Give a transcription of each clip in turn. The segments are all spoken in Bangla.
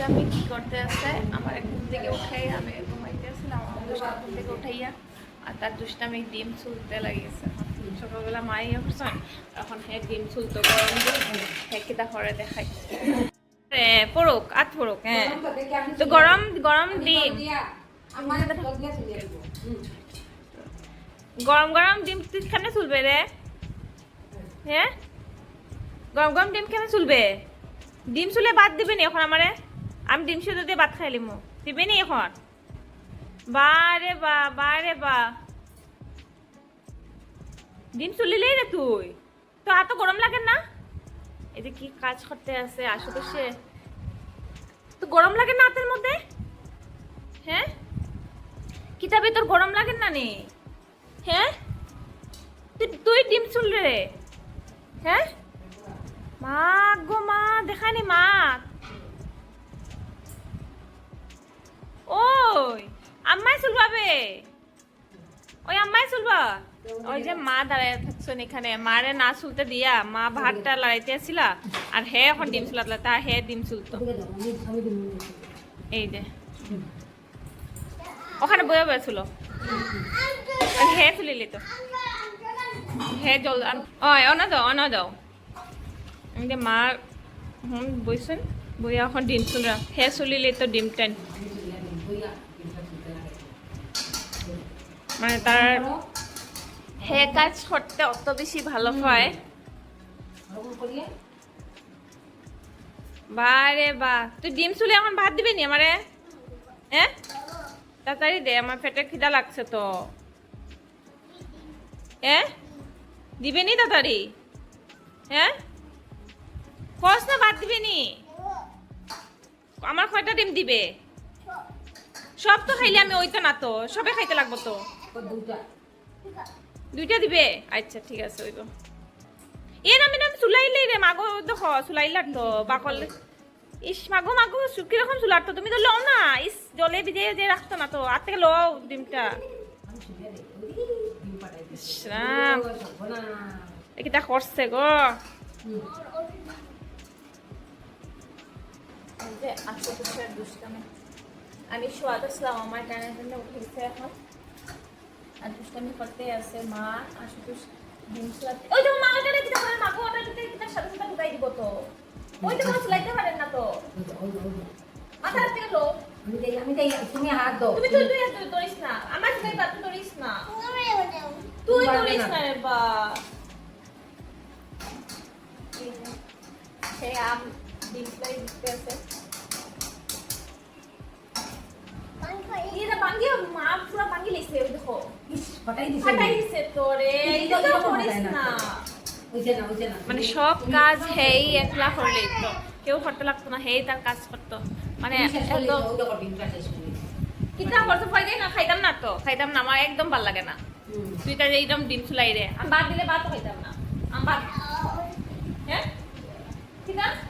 দুষ্টামি কি করতে আসছে আমার ঘুম থেকে উঠাই আমি ঘুমাইতে আসছিলাম আমার দুষ্টা ঘুম থেকে উঠাইয়া আর তার দুষ্টামি ডিম চুলতে লাগিয়েছে। সকালবেলা মাই করছেন এখন হে ডিম চুলতো গরম দিয়ে হে কিতা করে দেখাই। পড়ুক, আত পড়ুক হ্যাঁ। তো গরম গরম ডিম। গরম গরম ডিম কেন চুলবে রে? হ্যাঁ? গরম গরম ডিম কেন চুলবে ডিম চুলে বাদ দিবি নি এখন আমারে? আমি ডিম শুধু দিয়ে ভাত খাই লিমু। দিবি নি এখন? বা রে বা বা রে বা। ডিম চুলিলেই রে তুই। তো এত গরম লাগে না? এই যে কি কাজ করতে আছে আশেপাশে তো গরম লাগে না হাতের মধ্যে? হ্যাঁ? কিতাবে তোর গরম লাগে না নে? হ্যাঁ? তুই তুই ডিম চুল রে। হ্যাঁ? মা গো মা দেখানি মা। ওই, আম্মাই চুলবাবে। ওই আম্মাই চুলবা? ওই যে মা দাঁড়ায় থাকছেন এখানে, মারে না চুলতে দিয়া, মা ভাতটা লড়াইতে আসিলা, আর হে এখন ডিম চুলাতলা তা হে ডিম চুলতো এই যে। ওখানে বয়ে বয়ে ছিল হে চুলিলি তো। হে জল অ অনা দাও অনা দাও। এমনি মার হুম, বইছেন? বইয়া এখন ডিম চুলা হে চুলিলি তো ডিম টেন। মানে তার হে কাজ করতে অত বেশি ভালো হয়। বারে বা তুই ডিম চুলে এখন ভাত দিবি নি আমারে? হ্যাঁ? তাড়াতাড়ি দে আমার পেটে খিদা লাগছে তো। হ্যাঁ? দিবে নি তাড়াতাড়ি? হ্যাঁ? কস না ভাত দিবে নি? আমার কয়টা ডিম দিবে? সব তো খাইলে আমি ওইটা না তো সবে খাইতে লাগবো তো। দুইটা। দিবে? আচ্ছা ঠিক আছে ওইব। এ নামে নাম চুলাইলেই রে মাগো দেখ চুলাইলার তো বাকল। ইস মাগো মাগো কীরকম চুলার তো? তুমি তো লও না। ইস জলে ভিজে যে রাখতো না তো আর থেকে লও ডিমটা। রাম, করছে গো? আশেপাশের দুষ্টামি। আমি ছিলাম আমার টানের জন্য উঠেছে এখন। আর দুষ্টামি করতে আছে মা আশুতোষ ডিম ওই তো মা ওটা রেখে দেবেন মা গো ওটা দিতে দিতে সাথে সাথে ঢুকাই দিব তো। ওই তো কোনো পারেন না তো। থেকে লো। তুমি হাত দাও। তুমি তুই তুই তুই ধরিস না। আমার ধরিস না। তুই ধরিস না রে বা। সে আম ডিম দিতে আছে। মা পুরো ভাঙ্গি লেছে ওই দেখো। ফাটাই দিছে তোরে এইটা এরকম করিস না। মানে সব কাজ হেই একলা করলে তো। কেউ করতে লাগতো না হেই তার কাজ করতো। মানে তো। কিতা করতে না? খাইতাম না তো খাইতাম না। আমার একদম ভালো লাগে না। তুই তার এইরকম ডিম চুলাই রে আমি বাদ দিলে বাদ খাইতাম না। আমি বাদ। হ্যাঁ? ঠিক আছে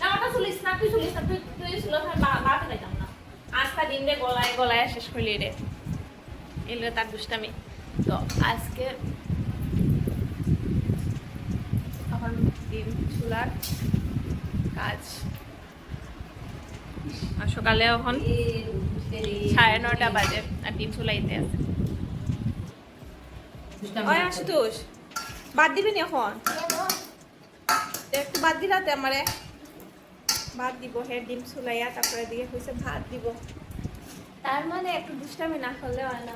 না ওটা চুলিস না তুই চুলিস না তুই তুই চুলো বাদ খাইতাম না আজকা ডিম রে গলায় গলায় শেষ করলি রে। তার দুষ্টামি। তো আজকে এখন ডিম চুলার কাজ। আর সকালে এখন সাড়ে নটা বাজে আর ডিম চুলাইতে আছে। ওই আশুতোষ বাদ দিবি এখন? একটু বাদ দিলাতে আমারে। ভাত দিব হে ডিম চুলাইয়া তারপরে দিয়ে হয়েছে ভাত দিব। তার মানে একটু দুষ্টামি না করলে হয় না।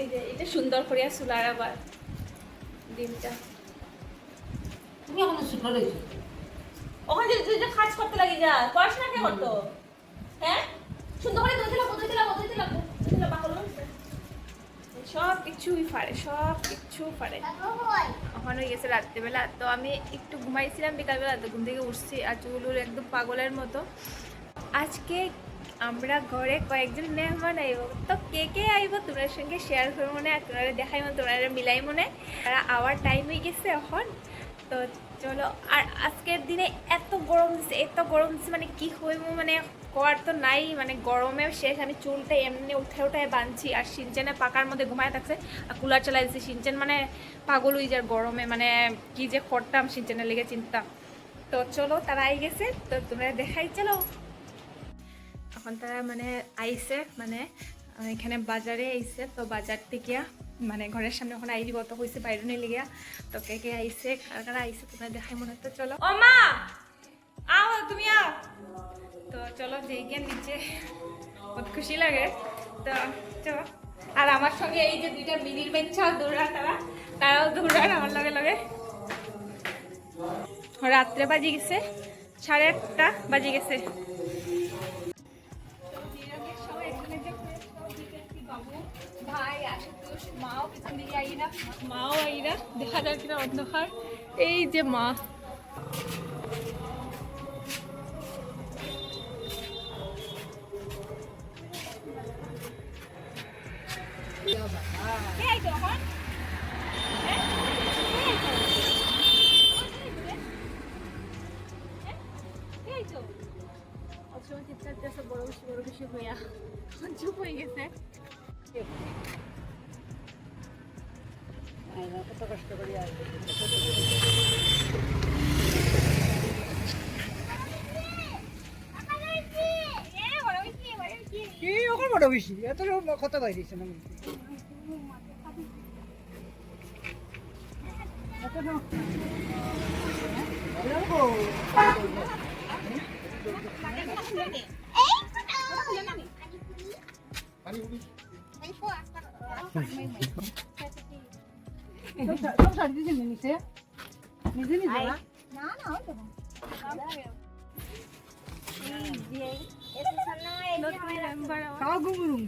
এই যে এটা সুন্দর করিয়া চুলার আবার ডিমটা। তুমি এখন সুন্দর। ওখানে যদি তুই যে কাজ করতে লাগি যা পড়াশোনা কে করতো? হ্যাঁ? সুন্দর করে দই দিলাম দই দিলাম দই লাগবো দইতে লাগবো বাকল লাগছে। সব কিছুই পারে সব কিছু পারে এখন হয়ে গেছে রাত্রিবেলা, তো আমি একটু ঘুমাইছিলাম, বিকালবেলা তো ঘুম থেকে উঠছি আর চুলুর একদম পাগলের মতো। আজকে আমরা ঘরে কয়েকজন মেহমান আইব, তো কে কে আইব তোমার সঙ্গে শেয়ার করব মনে আর তোমার দেখাই মনে তোমার মিলাই মনে আর আওয়ার টাইম হয়ে গেছে এখন, তো চলো, আর আজকের দিনে এত গরম দিচ্ছে এত গরম দিচ্ছে মানে কি হইব মানে করার তো নাই মানে গরমে শেষ, আমি চুলটা এমনি উঠে উঠে বাঁধছি, আর সিনচেনে পাকার মধ্যে ঘুমায় থাকছে, আর কুলার চালাই দিচ্ছে সিনচেন মানে পাগল হয়ে যার গরমে মানে কি যে করতাম সিনচেনের লেগে চিন্তা। তো চলো, তারা আই গেছে, তো তোমরা দেখাই, চলো। এখন তারা মানে আইছে মানে এখানে বাজারে আইছে, তো বাজার থেকে মানে ঘরের সামনে আই দিব, তো হয়েছে বাইরে নিয়ে লিগিয়া তো কে কে আইছে, কারা কারা আইছে, তোমরা দেখাই মনে হতো চলো। ও মা! আও, তুমি আও। তো চলো যেই গিয়ে নিচে বহুত খুশি লাগে। তো চলো। আর আমার সঙ্গে এই যে দুইটা মিনির বেঞ্চাও দৌড়া তারা, তারাও দৌড়ান আমার লগে লগে। রাত্রে বাজি গেছে, সাড়ে আটটা বাজি গেছে। মাও আইনা দেখা কিনা অন্ধকার। এই যে মা। বড় বেশি বড় বেশি হইয়া চুপ হয়ে গেছে কত কষ্ট করি আর কি ওখানে বড় এত কত বাইরেছে না। নিজে নিজে না খাওয়া গুমরুম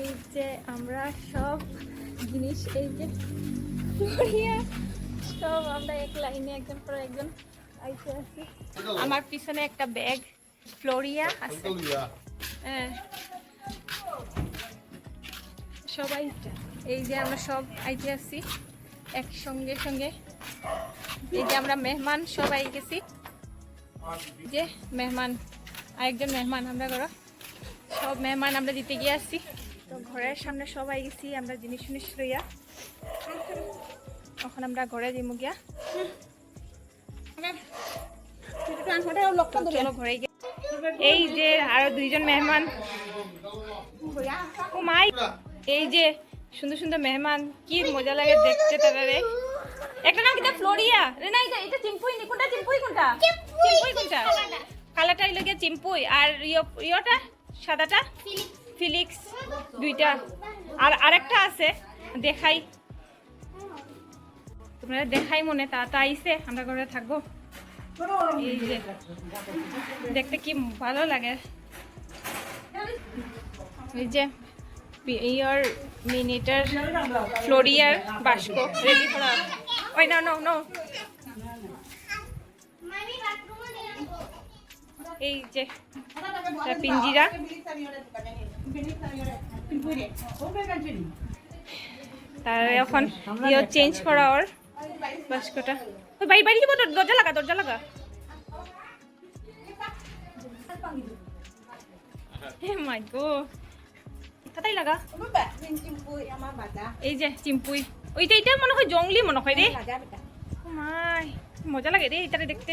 এই যে আমরা সব জিনিস এই যে সব আমরা এক লাইনে একজন পর একজন আইতে আছি আমার পিছনে একটা ব্যাগ ফ্লোরিয়া আছে। হ্যাঁ। সবাই এই যে আমরা সব আইতে আছি একসঙ্গে সঙ্গে। এই যে আমরা মেহমান সবাই গেছি। যে মেহমান। আরেকজন মেহমান আমরা ঘর সব মেহমান আমরা দিতে গিয়ে আসছি। তো ঘরের সামনে সব আই গেছি, আমরা জিনিস জিনিস লইয়া। এখন আমরা ঘরে দিমু গিয়া। এই যে আরও দুইজন মেহমান। এই যে সুন্দর সুন্দর মেহমান, কি মজা লাগে দেখতে তারা একটা নাম কিটা ফ্লোরিয়া। রে না, এটা এটা চিম্পুই নি, কোনটা চিম্পুই কোনটা? চিম্পুই কোনটা? কালাটাই লাগে চিম্পুই। আর ইয় ইয়টা? সাদাটা? ফিলিক্স। দুইটা। আর আরেকটা আছে। দেখাই। তোমরা দেখাই মনে, তা তা আইছে, আমরা ঘরে থাকব। এই যে, দেখতে কি ভালো লাগে। এই যে ইয়ার মিনিটার ফ্লোরিয়ার বাস্ক রেডি করা। ওই, না, নো নো। এই যে এটা পিঞ্জিরা। তার এখন ইয়ে চেঞ্জ করা ওর বাস্কটা। বাড়ি বাড়ি যাব দরজা লাগা দরজা লাগা। হে মাই গো তাই লাগা? এই যে চিম্পুই। ওইটা এটা মনে হয় জঙ্গলি মনে হয় রে। মাই মজা লাগে রে এটারে দেখতে।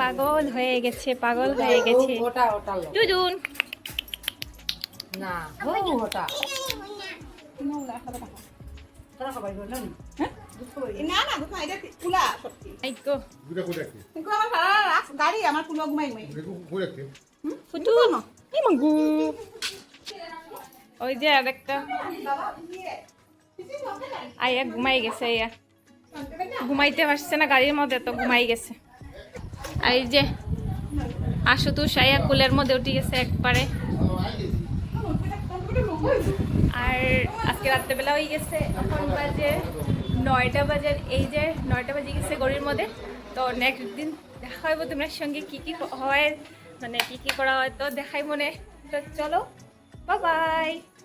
পাগল হয়ে গেছে পাগল হয়ে গেছে। ওটা ওটা লো। জুজুন না ও ওটা। তোরা সবাই বলল না না না দুটো এটা কুলা সত্যি। আইকো দুটা করে রাখতে কিন্তু আমার সারা রাত গাড়ি আমার ঘুমাই ঘুমাই। করে রাখতে ফুটু এই মাগু ওই যে আর একটা আইয়া ঘুমাই গেছে ইয়া ঘুমাইতে পারছে না, গাড়ির মধ্যে তো ঘুমাই গেছে। এই যে শুধু সাইয়া কুলের মধ্যে উঠে গেছে একবারে। আর আজকে রাত্রেবেলা হয়ে গেছে, এখন বাজে নয়টা বাজার এই যে নয়টা বাজে গেছে গড়ির মধ্যে। তো নেক্সট দিন দেখা হইব তোমার সঙ্গে কি কি হয় মানে কি কি করা হয়, তো দেখাই মনে। তো চলো বাই